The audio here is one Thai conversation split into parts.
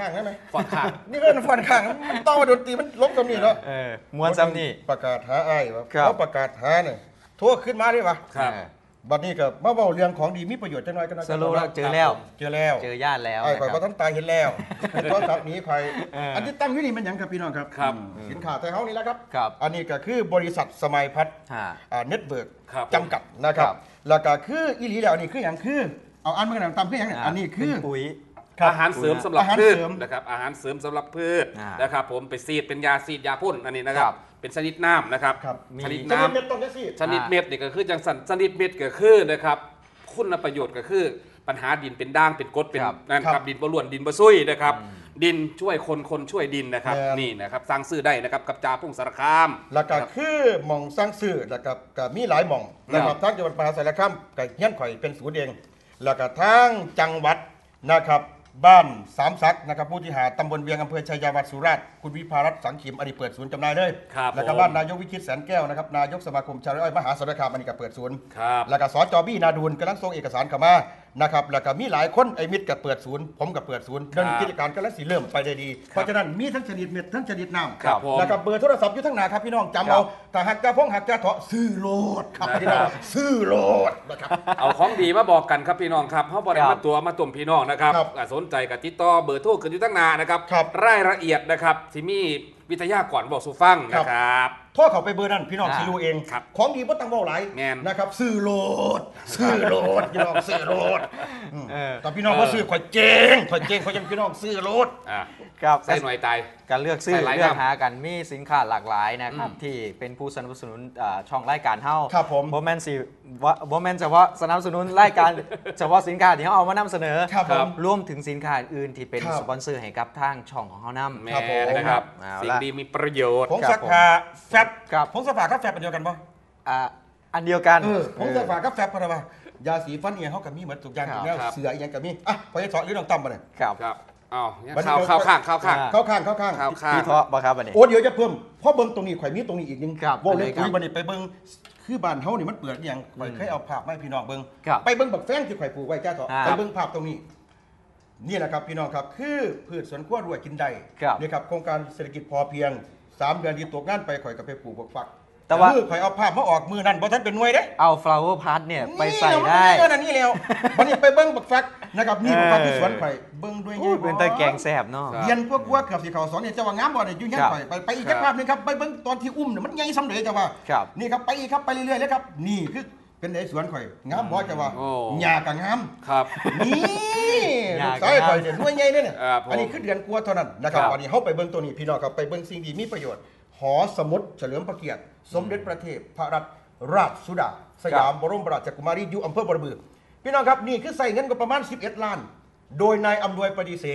ข้างได้ไหมฝอดขาดนี่เป็นฟอนข้างมันต้องมาดนตรีมันลบตรงนี้เนาะเออมวนซ้ำนี่ประกาศหาไอ้วะครับ เขาประกาศหาเนี่ยโทรขึ้นมาดิวะครับเออบัดนี้ก็มาเว้าเรื่องของดีมีประโยชน์จังน้อยกันน้อยสรุปแล้วเจอแล้ว เจอแล้วเจอญาติแล้วไอ้นะข่อยครัก็บต้องตายเห็นแล้วโทรศัพท์หนี้ข่อยเอออัอันที่ตั้งอยู่นี่มันหยังครับพี่น้องครับครับ อืมสินค้าไทยเฮานี่แหละครับ ครับ อันนี้ก็คือบริษัทสมัยพัฒน์ ฮะ เน็ตเวิร์กครับจำกัดนะครับครับแล้วก็คืออีหลีแล้วอันนี้คืออย่างคือ เอาอันมันกันตามคืออย่างเนี่ยอันนี้คือเป็นปุ๋ย ครับอาหารเสริมสำหรับอาหารพืชเสริม นะครับอาหารเสริมสำหรับพืชอ่าน นะครับผมไปซีดเป็นยาซีดยาพ่นอันนี้นะครัครับบเป็นชนิดน้ำนะครับครับชนิดจะน้ำเม็ดต้นจะสิ ชนิดเม็ดนี่ก็คือจังสันชนิดเม็ดก็คือนะครับคุณประโยชน์ก็คือปัญหาดินเป็นด่างเป็นกรดเป็นครับนั่นครัครับบดินบรวนดินบซุยนะครับ ดินช่วยคนคนช่วยดินนะครับ แม่น นี่นะครับสร้างซื้อได้นะครับกับจาพุ่งสารคาม แล้วก็นะครับคือหม่องสร้างซื้อแล้วก็ก็มีหลายหม่องนะครับทั้งจังหวัดมหาสารคามกับเฮียนข่อยเป็นศูนย์เอง แล้วก็ทั้งจังหวัดนะครับ บ้านสามสักนะครับผู้ที่หาตำบลเวียงอำเภอชัยยาวัดสุราษฎร์ คุณวิภารัตน์สังขิมอันนี้เปิดศูนย์จำหน่ายเลยครับแล้วก็ผมบ้านนายกวิชิตแสนแก้วนะครับนายกสมาคมชาวไร่อ้อยมหาสารคามอันนี้ก็เปิดศูนย์ ครับ แล้วก็สจบี้นาดูนกำลังส่งเอกสารเข้ามานะครับแล้วก็มีหลายคนไอ้มิตรกับเปิดศูนย์ผมกับเปิดศูนย์เรื่องกิจการกำลังสิเริ่มไปได้ดี เพราะฉะนั้นมีทั้งชนิดเม็ดทั้งชนิดน้ำครับผมแล้วก็เบอร์โทรศัพท์อยู่ทั้งหน้าครับพี่น้องจำเอาแต่หักกระพงหักกระเถาะซื้อโลดครับพี่น้องซื้อโลดนะครับ เอาของดีมาบอกกันครับพี่น้องครับเพราะบริครัมาบ ตัวมาตุ่มพี่น้องนะครับครับอ่าสนใจกับติดต่อเบอร์โทรกันอยู่ตั้งนานนะครับครับ รายละเอียดนะครับที่มีวิทยากรบอกสุฟังนะครับ ทษเขาไปเบอร์นั้นพี่น้องอ่าสิรู้เอง ครับของดีบ่ต้องเว้าหลายแม่นนะครับซื้อโลดซื้อโลดพี่น้องซื้อโลดอืมเออ แต่พี่น้องว่าซื้อข่อยเจ๊งข่อยเจ๊งข่อยยังพี่น้องซื้อโลด อ่าครับใส่หน่อยตาย การเลือกซื้อใส่หลายเลือกน้ำหากันมีสินค้าหลากหลายนะครับอืมที่เป็นผู้สนับสนุนอ่าช่องรายการเฮาครับผมโบแมนสิว่าโบแมนเฉพาะสนับสนุนรายการ เฉพาะสินค้าที่เขาเอามานำเสนอครับผมรวมถึงสินค้าอื่นที่เป็นครับ สปอนเซอร์ให้กับทางช่องของเขานำแม่ครับผม นะครับ เอาละ สิ่งดีมีประโยชน์ผงครับสักผ้าแฟบครับ ผงสักผ้ากับแฟบเป็นเดียวกันปะอ่าอันเดียวกัน เออผงสักผ้ากับแฟบพะนะวะยาสีฟันเอียงเขากับมีเหมือนทุกอย่างครับทุกแนวครับ เสืออีกอย่างกับมีอะพอจะสอนหรือน้องตั้มมาเนี่ย ครับครับอ้าวเนี่ยวันนี้ข้าวเราข้าวข้างข้าวข้างอ่าเข้าข้างเข้าข้างข้าวข้างพี่เทาะบ่ครับอันนี้ โอ้เดี๋ยวจะเพิ่มเพราะเบิ้งตรงนี้ข่อยมีตรงนี้อีกนึงครับว่าเล็กได้ครับคุยบันนี้ไปเบิ้งคือบ้านเฮานี่มันเปิดอหย่างข่อยเคยเอาภาพมาให้พี่น้องเบิ้งครับไปเบิ้งบักแฟงที่ข่อยปลูกไว้จ้าเถอะอ่าไปเบิ้งภาพตรงนี้ นี่แหละครับพี่น้องครับคือพืชสวนครัวรวยกินได้ครับ นี่ครับโครงการเศรษฐกิจพอเพียง สามเดือนที่ตกงานไปข่อยก็ไปปลูกบักฟักแต่ว่าคือข่อยเอาภาพมาออกมือนั่นเพราะท่านเป็นหน่วยเด้เอา flower part เนี่ยไปใส่ได้ นี่แล้วมันนี่แล้ววันนี้ไปเบิ้งบักฟักนะครับนี่บักฟักที่สวนข่อยเบิ้งด้วยโอ้ยเป็นตะแกงแซ่บเนาะครับเรียนพวกวัวเกือบสีเขาสองเนี่ยเจ้าว่างามบ่เนี่ยยุ่งยากครับไปไปไปอีกครัแค่บภาพหนึงครับไปเบิ้งตอนที่อุ้มเนี่ยมันใหญ่สำเร็จจ้าว่าครับ นี่ครับไปอีกครับไปเรื่อยๆเลยครับนี่คือ เป็นในสวนข่อยงามบ่จ้าว่าโอ้ หญ้าก็งาม ครับ นี่หลูญ้ากก็สาวงามข่อยเนี่ยหน่วยใหญ่เลยเนี่ยครับผมอันนี้คือเดือนกลัวาเท่านั้นนะครับครับวันนี้เฮาไปเบิ้งตัวนี้พี่น้องครับไปเบิ้งสิ่งที่มีประโยชน์ หอสมุดเฉลิมพระเกียรติ สมเด็จพระเทพพระรัตนราชสุดา สยามบรมราชกุมารีอยู่อำเภอบรบือ พี่น้องครับนี่คือใส่เงินก็ประมาณ 11 ล้าน โดยนายอำนวยปฏิเส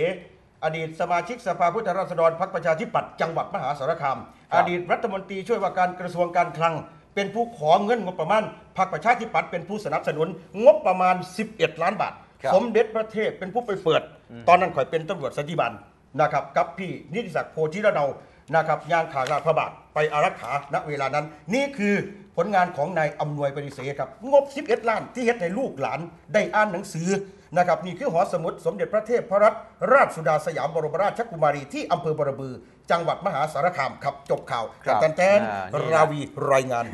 อดีตสมาชิกสภาผู้แทนราษฎรพรรคประชาธิปัตย์จังหวัดมหาสารคาม ครับ อดีตรัฐมนตรีช่วยว่าการกระทรวงการคลัง เป็นผู้ขอเงินงบประมาณพรรคประชาธิปัตย์เป็นผู้สนับสนุน งบประมาณ 11 ล้านบาท ครับสมเด็จพระเทพเป็นผู้ไปเปิด ตอนนั้นข่อยเป็นตำรวจสันติบันนะครับกับพี่นิติศักดิ์โพธิระเดานะครับยางขาราชพระบาทไปอารักขาณเวลานั้น นี่คือผลงานของนายอำนวยปฏิเสธครับงบ 11 ล้านที่เฮ็ดให้ลูกหลานได้อ่านหนังสือ นะครับนี่คือหอสมุดสมเด็จพระเทพพระรัตนราชสุดาสยามบรมราชกุมารีที่อำเภอบรบือ จังหวัดมหาสารคามครับจบข่าวครับแตนแตนอ่านี่ราวีรายงาน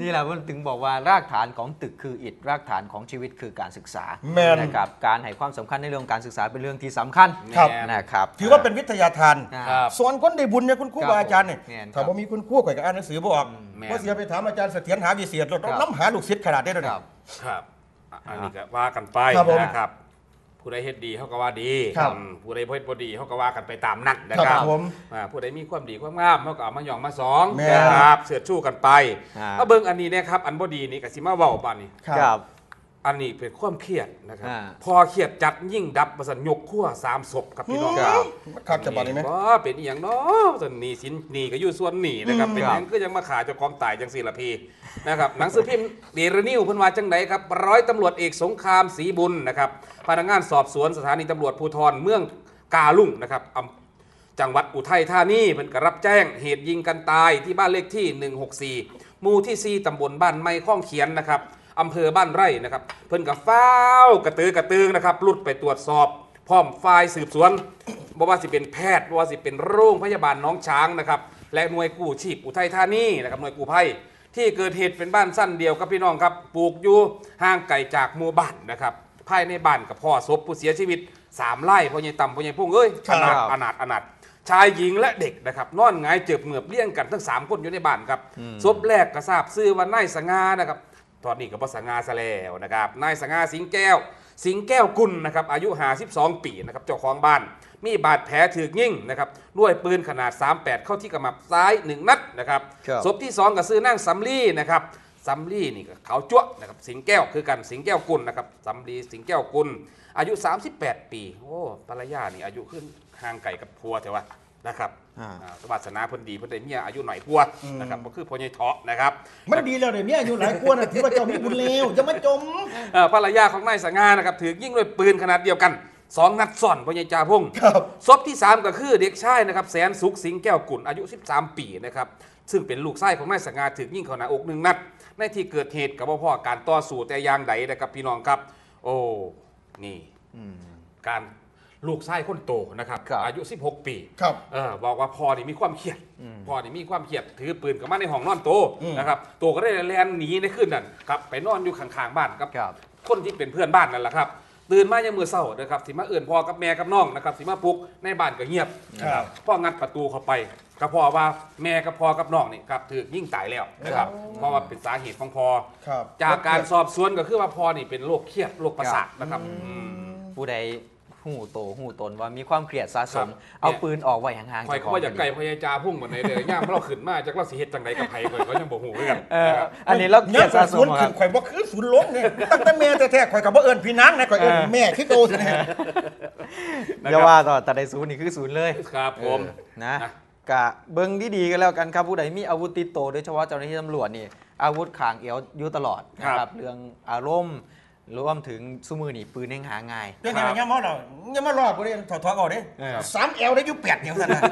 นี่แหละมันถึงบอกว่ารากฐานของตึกคืออิฐรากฐานของชีวิตคือการศึกษาแม่น นะครับการให้ความสำคัญในเรื่องการศึกษาเป็นเรื่องที่สำคัญครับ นะครับ ถือว่าเป็นวิทยาทานอ่าครับ สอนคนได้บุญเนี่ยคุณครูครับบาอาจารย์เนี่ยแม่นครับถ้าว่ามีคุณครูข่อยก็อ่านหนังสือบ่ออกแม่นว่าเสียไปถามอาจารย์เสถียรหาวิเศษรถครับ น้ำหาลูกศิษย์ขนาดได้ด้วยคนะรับ ครับ อะอันนี้ก็ว่ากันไปครับผมนะครับ ผู้ใดเฮ็ดดีเขาก็ว่าดีครับอืมผู้ใดบ่เฮ็ดบ่ดีเขาก็ว่ากันไปตามนั้นนะคครัรับบผมอ่าผู้ใดมีความดีความงามเขาก็เอามาหยองมาสองแม่นะครับเสือชู้กันไปอ่าถ้าเบิ่งอันนี้เนะครับอันบ่ดีนี่ก็สิมาเว้าบัดนี้ ครับ อันนี้เป็นความเครียดนะครับ อ่า พอเครียดจัดยิ่งดับประสันยกขั้วสามศพครับพี่น้องครับครับจะบอกได้ไหม ว่าเป็นอหย่างเนาะส่วนหนี้สินหนี้ก็อยู่ส่วนหนี้นะครับอืมเป็นอหยังก็ยังมาขาเจ้าของตายจังสี่ละพี่นะครับหนังสือพิมพ์เดรนิวเพิ่นว่าจังไดครับร้อยตำรวจเอกสงครามศรีบุญนะครับพนักงานสอบสวนสถานีตำรวจภูธรเมืองกาลุ่งนะครับอำ จังหวัดอุทัยธานีเพิ่นก็รับแจ้งเหตุยิงกันตายที่บ้านเลขที่ 164 หมู่ที่ 4 ตำบลบ้านไม้ข้องเขียนนะครับ อำเภอบ้านไร่นะครับ เพิ่นกับฟ้าวกระตือกระตือนะครับรุดไปตรวจสอบ พร้อมฝ่ายสืบสวนบ่ว่าสิเป็นแพทย์บ่ว่าสิเป็นโรงพยาบาลน้องช้างนะครับและหน่วยกู้ชีพอุทัยธานีนะครับหน่วยกู้ภัยที่เกิดเหตุเป็นบ้านสั้นเดียวกับพี่น้องครับปลูกอยู่ห่างไกลจากหมู่บ้านนะครับภายในบ้านกับพ่อศพผู้เสียชีวิตสามไร่พ่อใหญ่ต่ำพ่อใหญ่พุ่งเอ้ยครัอบนาถอนาถอนาถชายหญิงและเด็กนะครับนอนหงายเจ็บเหมือบเลี้ยงกันทั้งสามคนอยู่ในบ้านครับศพแรกกระทราบซื่อว่านายสง่านะครับ ตอนนี้ก็บสง่าซะแล้วนะครับ นายสง่าสิงแก้ว สิงแก้วกุลนะครับ อายุ52ปีนะครับ เจ้าของบ้าน มีบาดแผลถูกยิงนะครับ ด้วยปืนขนาด 38 เข้าที่กระหมับซ้าย 1 นัดนะครับครับศพที่ 2ก็ซื้อนั่งสำลีนะครับสำลีนี่ก็เขาวจั่วนะครับสิงแก้วคือกันสิงแก้วกุลนะครับสำลีสิงแก้วกุล อายุ 38 ปี โอ้ภรรยานี่อายุขึ้นห่างไก่กับพัวแต่ว่า นะครับอ่าอ่าสวัสนาเพิ่นดีเพิ่นได้เมียอายุหน่อยพัวนะครับก็คือพ่อใหญ่เถาะนะครับมันดีแล้วเดี๋ยวนี้อายุหลายกว่านะถือว่าเจ้ามีบุญเลวอย่ามาจม เอ่อภรรยาของนายสง่านะครับถือยิงด้วยปืนขนาดเดียวกันสองนัดซ่อนพญาจาพงศ์ ครับ ศพที่ 3 ก็คือเด็กชายนะครับแสนสุขสิงห์แก้วกุลอายุ 13 ปีนะครับซึ่งเป็นลูกชายของนายสง่าถือยิงเข้าหน้าอกหนึ่งนัด ในที่เกิดเหตุกับพ่อการต่อสู้แต่อยางใดนะครับพี่น้องครับ โอ้ นี่อืมการ ลูกชายคนโตนะครับครับอายุ 16 ปีครับเออบอกว่าพ่อนี่มีความเครียดอืมพ่อนี่มีความเครียดถือปืนกลับมาในห้องนอนโตอืม นะครับโตก็ได้แลนหนีในคืนนั้นครับไปนอนอยู่ข้างๆบ้านครับ ครับ คนที่เป็นเพื่อนบ้านนั่นแหละครับ ตื่นมายังมือเศร้านะครับสิมาเอื่นพ่อกับแม่กับน้องนะครับสิมาปลุกในบ้านก็เงียบนะครับพ่องัดประตูเข้าไปก็พ่อว่าแม่กับพ่อกับน้องนี่ครับถูกยิ่งตายแล้วนะครับเพราะว่าเป็นสาเหตุของพ่อครับจากการสอบสวนก็คือว่าพ่อนี่เป็นโรคเครียดโรคประสาทนะครับอืม ผู้ใด หูโตหูตนว่ามีความเครียดสะสมครับเอาปืนออกไว้ห่างๆคอยเขาว่าอยากไก่พยาจาพุ่งเหมือนในเลยย่ามเราขึ้นมาจากเราสิเฮ็ดจังไดกับไผข่อยก็ยังบ่ฮู้คือกันเออนะครับอันนี้เราเครียดสะสศูมนย์คขึ้รับนข่อยบ่คือศูนย์ล้มเนี่ยตั้งแต่แม่แท้ๆข่อยกับบ่เอิ้นพี่นางนะข่อยเอิ้นเออแม่คือโตซะแน่อย่าว่าต่อแต่ในศูนย์นี่คือศูนย์เลยครับผมเออนะนะกะเบิ้งดีๆกันแล้วกันครับผู้ใดมีอาวุธติดโตวโดยเฉพาะเจ้าหน้าที่ตำรวจนี่อาวุธขางเอวอยู่ตลอดนะคครัรับบเรื่องอารมณ์ รวมถึงสู้มือนี่ปืนเองหาง่าย เรื่องนี้ยังมาเรายังมารอดบ่ได้ถอดถอดออกเด้เออ สามเอลได้อยู่แปดอย่างนั้นน่ะ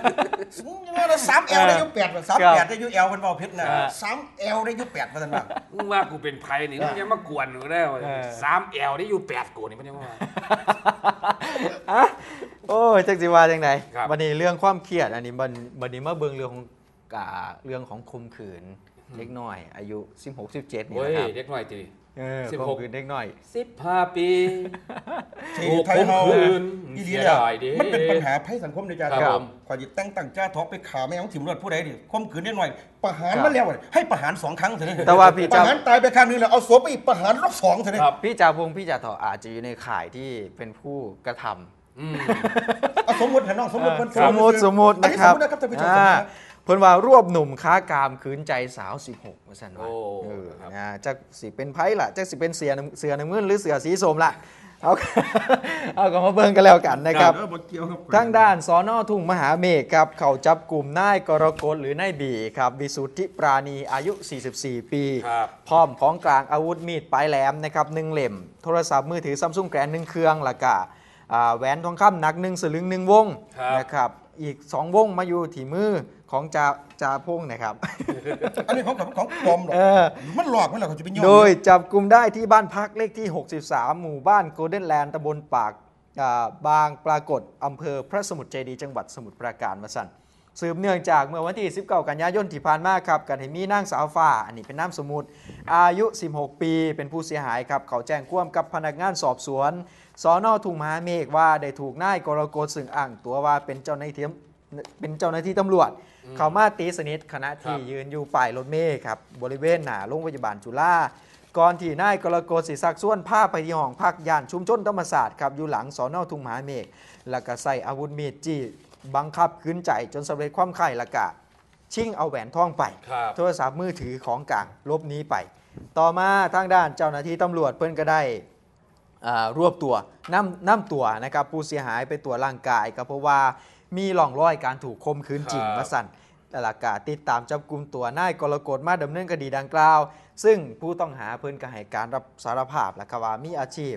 ยังมาสามเอลได้อยู่แปดสามแปดได้อยู่เอลเพิ่นเว้าผิดน่ะเออสามเอลได้อยู่แปดว่าซั่นน่ะมึงว่ากูเป็นไผนี่มึงยังมากวนหนูได้วะเออสามแอลได้อยู่แปดกูนี่มันยังว่าอะโอ้ยจักสิว่าจังไดครับวันนี้เรื่องความเครียดอันนี้มันวันนี้มาเบิ่งเรื่องของอ่าเรื่องของข่มขืนเล็กน้อย อายุ 16 17นี่โอ้ยนะครับเด็กหน่อยจี เออ16ข่มขืนเล็กน้อย สิบห้าปีที่ถูกไทยเฮาข่มขืนอีหลีเสียเนี่ยดายดิ มันเป็นปัญหาภัยสังคมในจาครับผมข่อยสิแต่งตั้งจ้าทอกไปขาแม่ของถิ่มรวดผู้ใดดิข่มขืนนิดหน่อย ประหารครับมาแล้วอะให้ประหารสองครั้งเถอะนี่แต่ว่าพี่ปเจ้า ระหารตายไปครั้งหนึงแล้วเอาศพไปอีกประหารรอบสองเถอะนี่ครับ พี่จ่าพงษ์พี่จ่าต่ออาจจะอยู่ในข่ายที่เป็นผู้กระทำ อืม เอาสมมติเถอะน้องสมมติเพิ่นสมมติสมมติอันนะนี้คสมรับมตินะครับท่านผู้ชมอ่าเพิ่นว่ารวบหนุ่มค้ากามขืนใจสาว 16ว่าซั่นว่าโอ้เออครับนะจักสิเป็นไผล่ะจักสิเป็นเสือน้ำเสือน้ำเงินหรือเสือสีส้มล่ะเอาเอาก็มาเบิ่งกันแล้วกันนะครับเออบ่เกี่ยวครับทางด้านสอนอทุ่งมหาเมฆครับ เขาจับกลุ่มนายกรกฎหรือนายบีครับวิสุทธิปราณีอายุ 44 ปีครับพร้อมของกลางอาวุธมีดปลายแหลมนะครับหนึ่งเล่ม โทรศัพท์มือถือซัมซุงแกรนหนึ่งเครื่องและกะอ่าแหวนทองคำหนักหนึ่งสลึงหนึ่งวงครับนะครับอีก 2 วงมาอยู่ที่มือ ของจ่าจ่าพงนะครับ อันนี้ของของของปลอมหรอกเออ มันหลอกมันหรอกเขาจะเป็นยอมโดยจับกลุ่มได้ที่บ้านพักเลขที่ 63 หมู่บ้านโกลเด้นแลนด์ตำบลปากอ่าบางปรากฏอำเภอพระสมุทรเจดีย์จังหวัดสมุทรปราการมาสั่นสืบเนื่องจากเมื่อวันที่ 19 กันยายนที่ผ่านมาครับกันให้มีนางสาวฟ้า อันนี้เป็นนามสมมุติอายุ 16 ปี เป็นผู้เสียหายครับ เขาแจ้งความกับพนักงานสอบสวนสอนอทุ่งมหาเมฆว่าได้ถูกนายกรกฎซึ่งอ้างตัวว่าเป็นเจ้าหน้าที่ เป็นเจ้าหน้าที่ตำรวจ เขามาตีสนิทขณะที่ครับยืนอยู่ป้ายรถเมล์ครับ บริเวณหน้าโรงพยาบาลจุฬาก่อนที่นายกรกฎศิสักส่วนผ้าไปที่ห้องพักย่านชุมชนธรรมศาสตร์ครับอยู่หลังสอนอทุ่งมหาเมฆแล้วก็ใส่อาวุธมีดจี้บังคับขืนใจจนสำเร็จความไข่และกะชิงเอาแหวนทองไปครับโทรศัพท์มือถือของกลางลบหนี้ไป ต่อมาทางด้านเจ้าหน้าที่ตำรวจเพิ่นก็ได้อ่ารวบตัวนำนำตัวนะครับผู้เสียหายไปตรวจร่างกายก็เพราะว่า มีร่องรอยการถูกคมคืนจริงครับมาสั่นแต่ละกาติดตามจับกลุ่มตัวนายกรกฎมาดำเนินคดีดังกล่าว ซึ่งผู้ต้องหาเพิ่นก็ให้การรับสารภาพและว่ามีอาชีพ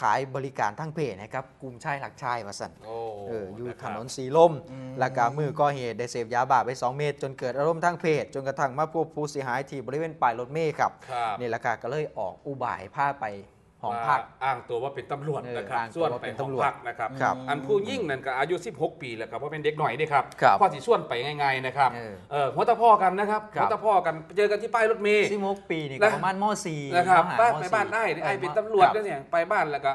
ขายบริการทั้งเพศนะครับกลุ่มชายหลักชายมาสั่นโอ้เอออยู่ะคถรับนนสีลม แล้วก็มือก่อเหตุได้เสพยาบ้าไป 2 เม็ดจนเกิดอารมณ์ทางเพศ จนกระทั่งมาพบผู้เสียหายที่บริเวณปลายรถเมล์ครับครับนี่แหละค่ะก็เลยออกอุบายพาไป หองพักว่าอ้างตัวว่าเป็นตำรวจเออนะครับอ้างตัวส่วนว่าไปเป็นห้องตำรวจพักนะครับครับอันผู้ยิ่งนั่นก็อายุ 16 ปีแล้วครับเพราะเป็นเด็กหน่อยนี่ครับครับพ่อสิส่วนไปง่ายๆนะครับเออเออหัวตะพ่อกันนะครับครับหัวตะพ่อกันไปเจอกันที่ป้ายรถเมล์ซิมกปีนี่แล้ก็วประมาณม .4 นะครับมหบ้านมไปสี่บ้านได้ไอ้เป็นตำรวจเนี่ยไปบ้านแล้วก็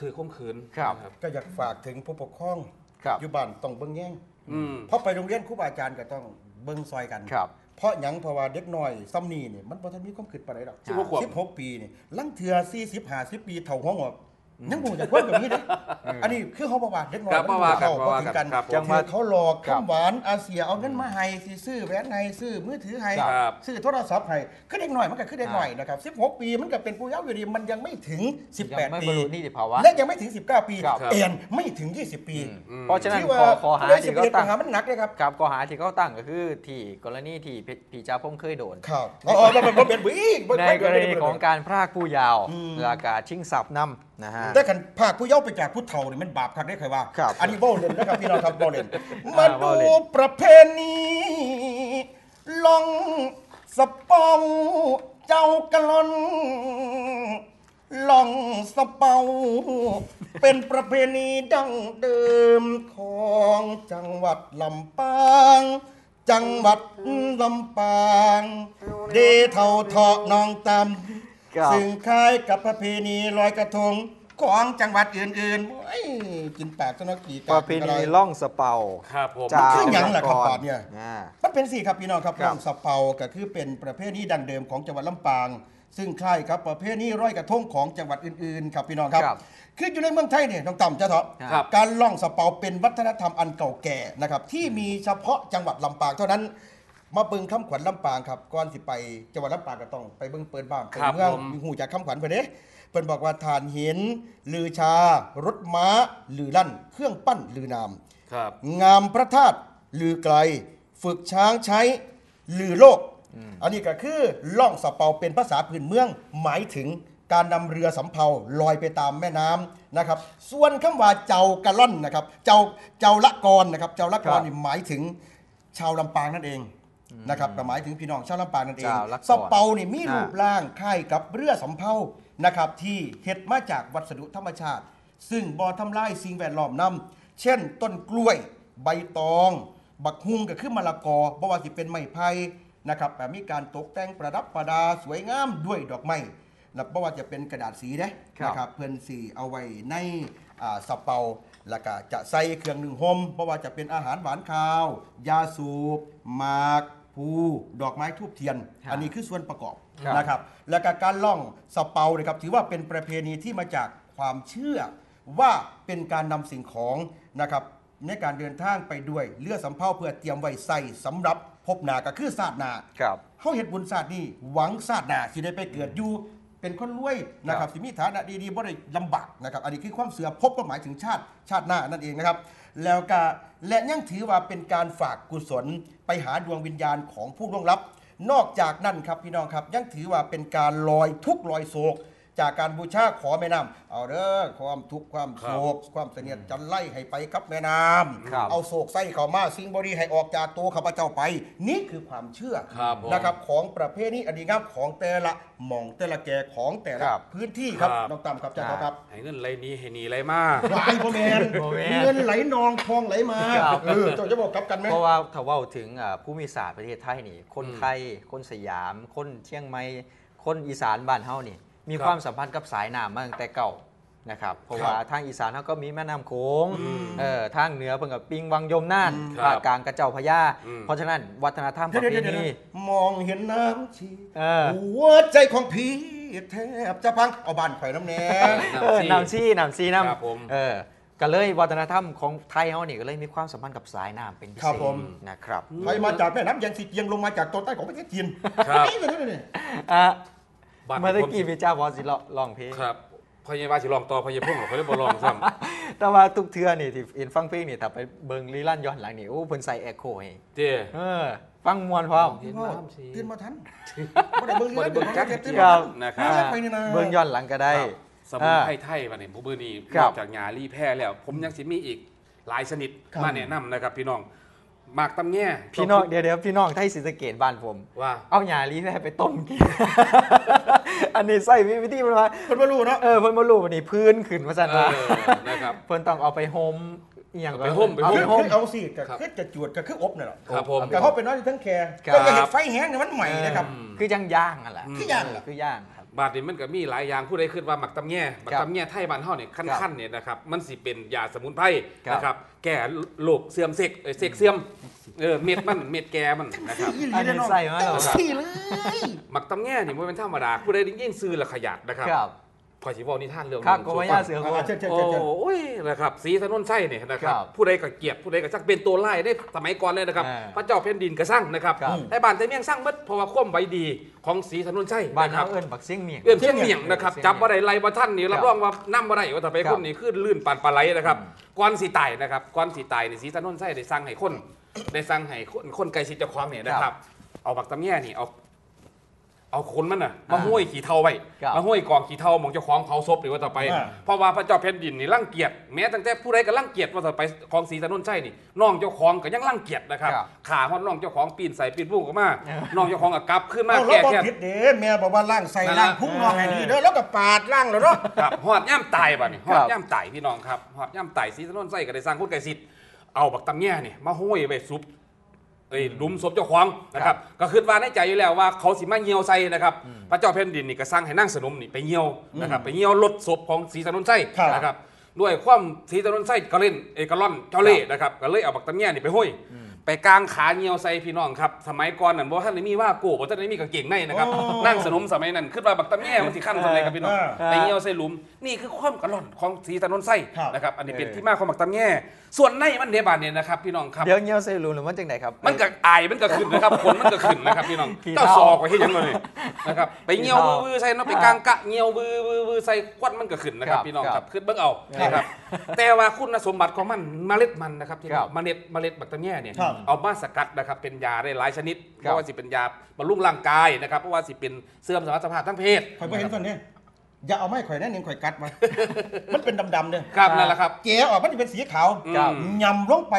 ถือข่มขืนครับนะก็อยากฝากถึงผู้ปกครองครับอยู่บ้านต้องเบิ่งแย่งอืมเพราะไปโรงเรียนครูบาอาจารย์ก็ต้องเบิ่งซอยกันครับ เพราะหยังเพราะว่าเด็กน้อยซ้ำนี่นี่มันบ่ทันมีความคิดปานใดดอกสิบหกขวบ16ปีนี่ลังเทือ40 50ปีเท่าห้องออก ยังบ่จะคนแบบนี้เด้อันนี้คือเขาบอกว่าเด็กน้อยครับมันบ่ว่ากันเข้าบ่บ่ว่าถึงกักันนครับผมจังหวะคือเขาหลอกครับคำหวานอาเซียเอาเงินมาให้สิซื้อแหวนให้ซื้อมือถือให้ครับซื้อโทรศัพท์ให้คือเด็กน้อยมันก็คือเด็กน้อยนะครับ16 ปีมันก็เป็นผู้เยาว์อยู่ดีมันยังไม่ถึงยังไม่18บรปีรลุนิติภาวะและยังไม่ถึง 19 ปีครับเอ็นไม่ถึง 20 ปีอืมเพราะฉะนั้นที่ขว่าอขอหาเลยสิที่บเขาเอ็ดตั้งปัญหามันหนักเลยครับครับข้อหาที่เขาตั้งก็คือที่กรณีที่พี่พี่จ้าพงเคยโดนครับอ๋อมันมันเป็นบีกในกรณีของการพรากผู้เยาว์อืมและการชิงทรัพย์นำนะฮะ แต่ขันภาคผู้เย้าไปจากผู้เฒ่านี่มันบาปครับได้เคยว่า ครับอันนี้โบเล่นนะครับพี่น้องครับโบเล่นอ่ามาโบ้ดูเล่น ประเพณีลองสะเปาเจ้ากะลอนลองสะเปาเป็นประเพณีดั้งเดิมของจังหวัดลำปาง จังหวัดลำปาง เดเท่าเถาะนองต ครับำซึ่งคล้ายกับประเพณีลอยกระทงของจังหวัดอื่นๆโอ้ยกินปากซะเนกกี่ปการะเพณีล่องสะเปาครับผมเจ้าคือหยังล่ะครับก่บาดเนี่ย อ่า มันเป็นสี่ครับพี่น้องครับครับลำสะเปาก็คือเป็นประเพณีดังเดิมของจังหวัดลำปาง ซึ่งคล้ายกับประเพณีร้อยกระทงของจังหวัดอื่นๆ ครับพี่น้องครับครับคืออยู่ในเมืองไทยเนี่ยน้องต่ำจะเถาะครับ การล่องสะเปาเป็นวัฒนธรรมอันเก่าแก่นะครับที่มีเฉพาะจังหวัดลำปางเท่านั้น มาเบิ่งคำขวัญลำปางครับก่อนสิไปจังหวัดลำปางก็ต้องไปเบิ่งเปิดบ้านไปครับเมืองผมมีหูจากคำขวัญเพิ่นเด้เพิ่นบอกว่าทานหินลือชา รถม้าลือลั่น เครื่องปั้นลือนามครับ งามพระธาตุลือไกล ฝึกช้างใช้ลือโลก อันนี้ก็คือล่องสะเปาเป็นภาษาพื้นเมืองหมายถึงการนำเรือสำเภาลอยไปตามแม่น้ำนะครับ ส่วนคำว่าเจ้ากะล่อนนะครับ เจ้าเจ้าละกรนะครับ เจ้าละกรนี่หมายถึงชาวลำปางนั่นเอง นะครับก็หมายถึงพี่น้องชาวลำปางนั่นเองเจ้าละกรสะเปานี่มีอ่ารูรูปร่างคล้ายกับเรือสำเภานะครับที่เฮ็ดมาจากวัสดุธรรมชาติ ซึ่งบ่ทำลายสิ่งแวดล้อมนำเช่น ต้นกล้วย ใบตอง บักฮุงก็คือมะละกอบ่ว่าสิเป็นไม้ไผ่นะครับแต่มีการตกแต่งประดับประดาสวยงามด้วยดอกไม้นะบ่ว่าจะเป็นกระดาษสีเด้ครับ นะครับเพิ่นสีเอาไว้ในอ่าสะเปาแล้วก็จะใส่เครื่องหนึ่งห่มบ่ว่าจะเป็นอาหารหวานคาว ยาสูบหมาก ภูดอกไม้ทูบเทียนครับอันนี้คือส่วนประกอบครับนะครับ แล้วก็การล่องสะเปาเนี่ยครับถือว่าเป็นประเพณีที่มาจากความเชื่อ ว่าเป็นการนำสิ่งของนะครับในการเดินทางไปด้วยเรือสำเภาเพื่อเตรียมไว้ใส่สำหรับพบหนาก็คือศาสตร์นาครับ เขาเห็ดบุญศาสตร์นี่หวังศาสตร์นาสิได้ไปเกิดอยู่ เป็นคนรวยนะครับสิมีฐานะดีๆบ่ได้ลำบากนะครับอันนี้คือความเสือพบก็หมายถึงชาติชาติหน้านั่นเองนะครับ แล้วก็และยังถือว่าเป็นการฝากกุศลไปหาดวงวิญญาณของผู้ล่วงลับ นอกจากนั้นครับพี่น้องครับยังถือว่าเป็นการลอยทุกข์ลอยโศก จากการบูชาขอแม่น้ำเอาเด้อความทุกข์ความโศกความเสนียดจันไล่ให้ไปครับแม่น้ครับำเอาโศกไส้เข้ามาสิ่งบริให้ออกจากตัวข้าพเจ้าไป นี่คือความเชื่อครับผมนะครับของประเภทนี้อันดีงามของแต่ละหม่องแต่ละแก่ของแต่ละครับพื้นที่ครับครับน้องต่ำครับเจ้าครับให้เงินไหลนี้ให้หนีไหลมาหลายโมเมนบ่แม่นเงินไหลนองทองไหลมาครับเออเจ้าจะบอกกลับกันไหมเพราะว่าถ้าเว่าถึงอ่าภูมิศาสตร์ประเทศไทยนี่ คนอืมไทยคนสยาม คนเชียงใหม่คนอีสานบ้านเฮานี่ มีครับความสัมพันธ์กับสายน้ำมาตั้งแต่เก่านะครับเพราะว่าทางอีสานเขาก็มีแม่น้ำโขงอืมเออทางเหนือเพิ่นกับปิงวังยมน่านครับภาคกลางกระเจ้าพระยาอืมเพราะฉะนั้นวัฒนธรรมปเดี๋ยวระเพเดี๋ยวเดี๋ยวณีมองเห็นน้ำชีเออหัวใจของพี่แทบจะพังเอาบ้านข่อยน้ำแน่เออนำซี่นำซี่นครับผมำเออก็เลยวัฒนธรรมของไทยเฮานี่ก็เลยมีความสัมพันธ์กับสายน้ำเป็นพิครัเศบษผมนะครับใครมาจากแม่น้ำยังสิเกียงลงมาจากตอนใต้ของประเทศจีนครับไอ้เนี่ยเนี่ยอะ บ้านเมื่อตะผมกี้พี่เจ้าบอสิลองเพลงครับพยาบาลสิลองต่อพยาพุ่งหรอกเขาเรียกบ่ลองซ้ำแต่ว่าทุกเทือนี่ที่เห็นฟังเพลงนี่ถ้าไปเบิ่งรีลันย้อนหลังนี่โอ้เพิ่นใส่แอคโคให้เจ้เออฟังมวนพร้อมเห็นน้ำสิตื่นมาทันบ่ได้เบิ่งบ่ได้เบิ่งจักตื่นคมารัทับนนะครับเบิ่งไปนี่นะเบิ่งย้อนหลังก็ได้สมุนไพรไทยวันนี้ผู้บือนี่ครันบอกจากหญ้ารีแพร่แล้ว ผมยังสิมีอีกหลายชนิดครับมาแนะนำนะครับพี่น้อง หมากตำแง่พี่น้องเดี๋ยวเดี๋ยวพี่น้องไทยศรีสะเกดบ้านผม ว่า เอาหยาลีแท้ไปต้มกิน อันนี้ใส่วิธีมันว่าคนบ่รู้เนาะเออเพิ่นบ่รู้วันนี้พื้นขึ้นว่าซั่นเอว่าอนะครับเพิ่นต้องเอาไปโฮมอีหยังก็ไปห่มไปห่เอาคืไปอโฮม คือเอาสิก็ครับ คือจะจวดก็คืออบนี่แหละครับผมแต่เขาเป็นน้อยทั้งแคร์ครับ ก็อย่าเห็นไฟแห้งเนี่ยมันใหม่นะครับ คือย่างย่างนั่นแหละคือย่างเหรอ คือย่างครับ บาดนี้มันก็มีหลายอย่างผู้ใดคิดว่าหมักตำแง่หมักครับตำแง่ไทยบ้านเฮาเนี่ยขั้นๆเนี่ยนะครับมันสิเป็นยาสมุนไพรครับนะครับแก้โรคเสื่อมเซกเอ้ยเซกเสื่อมเออเม็ดมันเม็ดแกมันนะครับอันนี้ใส่มาแล้วครับสี่เลยหมักตำแง่นี่มันเป็นธรรมดาผู้ใดได้ยินซื้อและขยัดนะครับ ครับพอสิบอกนิทานเรื่องครับหนึ่งก็ว่าสู่ย่าฟังเสืออ่าโคเชิญเชิญโอเชิญเชิญ้ยนะครับสีถนนไส้เนี่ยนะครับครับผู้ใดก็เกลียดผู้ใดก็จักเป็นตัวไล่ได้สมัยก่อนเลยนะครับอ่าพระเจ้าแผ่นดินก็สร้างนะครับครับ แต่บ้านแต่เมียงสร้างเบิดเพราะว่าความไว้ดีของสีถนนไส้บ้านนะครัเฮาเอิ้นบักเสียงเมียง เอื้อนเชียงเหนียงนะครับเชียงจับว่าได้ไล่บ่ท่านนี่ครับรับรองว่านํบ่ได้ว่าถ้าไปครับคนนี้ขึ้นลื่นปานปลาไหลนะครับก่อนสิตายนะครับก่อนสิตายนี่สีถนนไส้ได้สั่งให้คน ได้สั่งให้คนคนไกลชิดเจ้าของเนี่ยนะครับ เอาบักตำแย่นี่เอา เอาคนมันน่ะมาห้วยขี่เท่าไว้ครับมาห้วยกองขี่เท่าหมองเจ้าของเผาศพหรือว่าต่อไป อ่า เพราะว่าพระเจ้าแผ่นดินนี่รังเกียจแม้ตั้งแต่ผู้ใดก็รังเกียจว่าต่อไปของศรีถนนไส้นี่น้องเจ้าของก็ยังรังเกียจนะครับครับขาฮอดน้องเจ้าของปีนใส่ปีนพุ่งออกมาเออน้องเจ้าของก็กลับขึ้นมาเอาเราแก้บอกแค้น ผิดเด้แม่บอกว่าล่างใส่นั่นล่างล่ะพุ่งนองให้ดีเด้อแล้วก็ปาดล่างแล้วเนาะ ครับหอดย่ำตายป่ะนี่หครัอดบย่ำตายพี่น้องครับหอดย่ำตายสีถนนไส้ก็ได้สร้างคุณไก่สิทธิ์เอาบักตำแย่นี่มาห้อยไปซุป เอ้ยหลุมศพเจ้าของนะครับก็คิดว่าในใจอยู่แล้วว่าเขาสิมาเหี่ยวใส่นะครับพระเจ้าแผ่นดินนี่ก็สร้างให้นั่งสนมนี่ไปเหี่ยวนะครับไปเหี่ยวลดศพของสีถนนไส้ครับนะครับด้วยความสีถนนไส้ก็เล่นเอกลอนเจ้าเล่ห์นะครับก็เลยเอาบักตำแย่นี่ไปห้อย ไปกลางขาเหี่ยวใส่พี่น้องครับสมัยก่อนนั่นบ่ท่านได้มีว่าโก้บ่ท่านได้มีกางเกงในนะครับโอ้ นั่งสนมสมัยนั้นคิดว่าบักตำแย่มันสิขั้นสมัยกับพี่น้องอ่าไปเหี่ยวใส่หลุม นี่คือความกระล่อนของสีถนนไส้ครับ นะครับอันนี้เป็นเออ ที่มาของหมักตำแง่ส่วนในมันเดบานเนี่ยนะครับพี่น้องครับ เดี๋ยวเงี้ยวใส่รูหรือมันจังไดครับ มันก็อายมันก็ขึ้นนะครับขนมันก็ขึ้นนะครับพี่น้องขี้เจ้าเถ้าซอกไว้ให้ยังเลยนะครับไปเหี่ยวขี้เถ้าวือๆใส่เนาะไปกลางกะเหี่ยววือวือๆใส่ควันมันก็ขึ้นนะครับครับพี่น้องคครัรับบขึ้นเบิ่งเอานะครับแต่ว่าคุณสมบัติของมันเมล็ดมันนะครับที่ครับ เมล็ดเมล็ดบักตำแง่เนี่ยครับเอามาสกัดนะครับเป็นยาได้หลายชนิดครับเพราะว่าสิเป็นยาบำรุงร่างกายนะครับเพราะว่าสิเป็นเสื่อมสมรรถภาพทางเพศข่อยบ่เห็นคนนี้อย่าเอาไม้ข่อยนั่นเองข่อยกัดมามันเป็นดำๆเนี่ยครับนั่นแหละครับเจ๋ออกมันจะเป็นสีขาวครับยำลงไป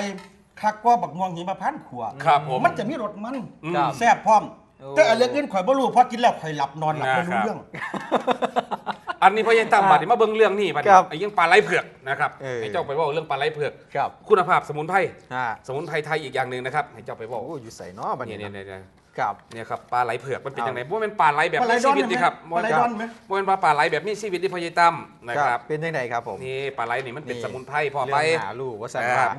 คักกว่าบักม่วงหิมพานต์ขัวครับผมมันจะมีรสมันครับแซ่บพร้อมโอ้แต่อันเรื่องอื่นข่อยบ่รู้เพราะกินแล้วข่อยหลับนอนหลับไม่รู้นะครับเรื่อง อันนี้พอยังตามบัตรมาเบิ่งเรื่องนี่บัตรครับไอ้ยังปลาไหลเผือกนะครับเออ ให้เจ้าไปบอกเรื่องปลาไหลเผือกครับคุณภาพสมุนไพรอ่าสมุนไพรไทยอีกอย่างหนึ่งนะครับให้เจ้าไปบอกโอ้อยู่ใส่เนาะบัดเนี่ยนี้เนี่ยเนี่ยเนี่ยครับ เนี่ยครับปลาไหลเผือกมันเป็นเอายังไงเพราะมันปลาไหลแบบปลาไหลมีชีวิตดอนดีครับไหมปลาไหลดอนไหม เพราะมันปลาปลาไหลแบบมีชีวิตที่พอยังตั้มนะครับเป็นจังไดครับผมนี่ปลาไหลนี่มันเป็นนี่สมุนไพรพอไปเรื่องหาลูกว่าสั่นครัว่าบ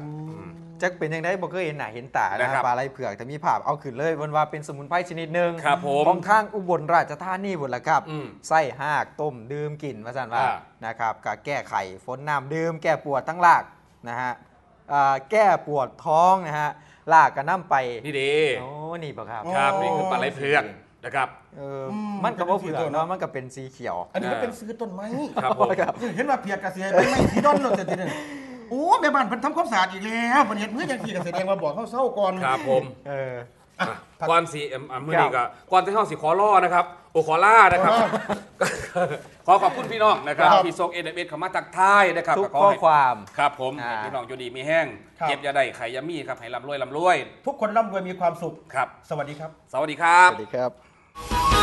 จักเป็นยังไงบ่เคยเห็นหน้าเห็นตานะนะคครัรับบปลาไหลเผือกแต่มีภาพเอาขึ้นเลยวันว่าเป็นสมุนไพรชนิดหนึ่งครับผมของทางอุบลราชธานีบุตรละครับอืมไส้หากต้มดื่มกินว่าสั่นว่าอ่า นะครับกับแก้ไขฝนน้ำดื่มแก้ปวดทั้งลากนะฮะอ่าแก้ปวดท้องนะฮะลากกระน้ำไปนี่ดีโอ้นี่ปะครับ ครับโอ้นี่คือปลาไหลเผือกนะครับ เอออมมันก็บ่เป็นสีเผือกเขียวเนาะเนอะมันก็เป็นสีเขียว อันนี้มันเป็นซื้อต้นไม้ครับผมครับเห็นว่าเพียกกระเสียเป็นไม้สีดอนเลยแต่ทีนึง โอ้แม่บ้านเพิ่นทำความสะอาดอีกแล้วเพิ่นเห็นมือจังซี่ก็แสดงว่าบอกเขาเศร้าก่อนครับผม เออ อะก่อนสิเอิ่มอะมื่อนี้ก็ก่อนที่เฮาสิขอล่อนะครับโอขอล่านะครับ ขอขอบคุณพี่น้องนะครับครับที่ส่งเอ็นเอเข้ามาทักทายนะครับทุกก็ขอข้อให้ความ ครับผมอ่า ให้พี่น้องอยู่ดีมีแห้งครับ เก็บอยาได้ไข่อยามีครับให้ร่ำรวยร่ำรวยทุกคนร่ำรวยมีความสุข ครับ สวัสดีครับ สวัสดีครับสวัสดีครับ